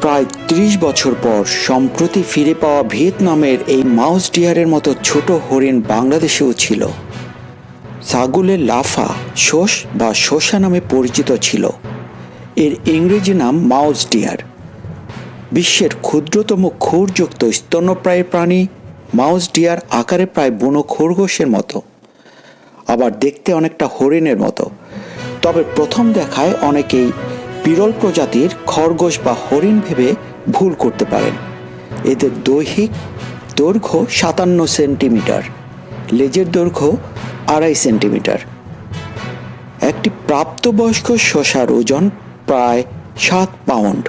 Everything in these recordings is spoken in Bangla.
প্রায় ত্রিশ বছর পর সম্প্রতি ফিরে পাওয়া ভিয়েতনামের এই মাউস ডিয়ারের মতো ছোট হরিণ বাংলাদেশেও ছিল। সাগুলের লাফা, শোষ বা শোষা নামে পরিচিত ছিল। এর ইংরেজি নাম মাউস ডিয়ার। বিশ্বের ক্ষুদ্রতম খুরযুক্ত স্তন্যপ্রায় প্রাণী মাউস ডিয়ার আকারে প্রায় বুনো খরগোশের মতো। আবার দেখতে অনেকটা হরিণের মতো। তবে প্রথম দেখায় অনেকেই বিরল প্রজাতির খরগোশ বা হরিণ ভেবে ভুল করতে পারেন। এদের দৈহিক দৈর্ঘ্য সাতান্ন সেন্টিমিটার, লেজের দৈর্ঘ্য আড়াই সেন্টিমিটার। একটি প্রাপ্তবয়স্ক শসার ওজন প্রায় সাত পাউন্ড।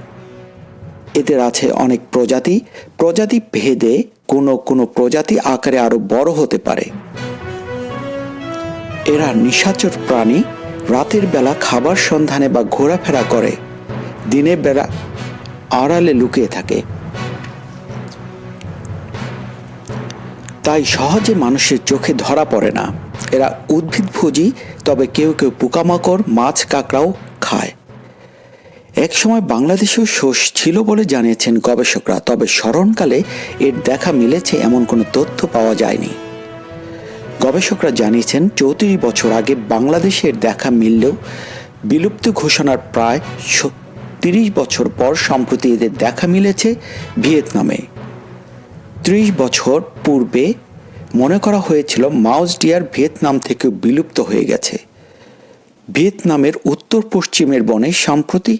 এদের আছে অনেক প্রজাতি। প্রজাতি ভেদে কোনো কোনো প্রজাতি আকারে আরও বড় হতে পারে। এরা নিশাচর প্রাণী রাতের বেলা খাবার সন্ধানে বা ঘোরাফেরা করে দিনের বেলা আড়ালে লুকিয়ে থাকে। তাই সহজে মানুষের চোখে ধরা পড়ে না। এরা উদ্ভিদভোজী তবে কেউ কেউ পোকামাকড়, মাছ, কাঁকড়াও খায়। একসময় বাংলাদেশেও শোষ ছিল বলে জানিয়েছেন গবেষকরা, তবে স্মরণকালে এর দেখা মিলেছে এমন কোনো তথ্য পাওয়া যায়নি। গবেষকরা জানিয়েছেন, চৌত্রিশ বছর আগে বাংলাদেশের দেখা মিললেও বিলুপ্ত ঘোষণার প্রায় তিরিশ বছর পর সম্প্রতি এদের দেখা মিলেছে ভিয়েতনামে। ত্রিশ বছর পূর্বে মনে করা হয়েছিল মাউস ডিয়ার ভিয়েতনাম থেকে বিলুপ্ত হয়ে গেছে। ভিয়েতনামের উত্তর পশ্চিমের বনে সম্প্রতি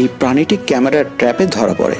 এই প্রাণীটি ক্যামেরার ট্র্যাপে ধরা পড়ে।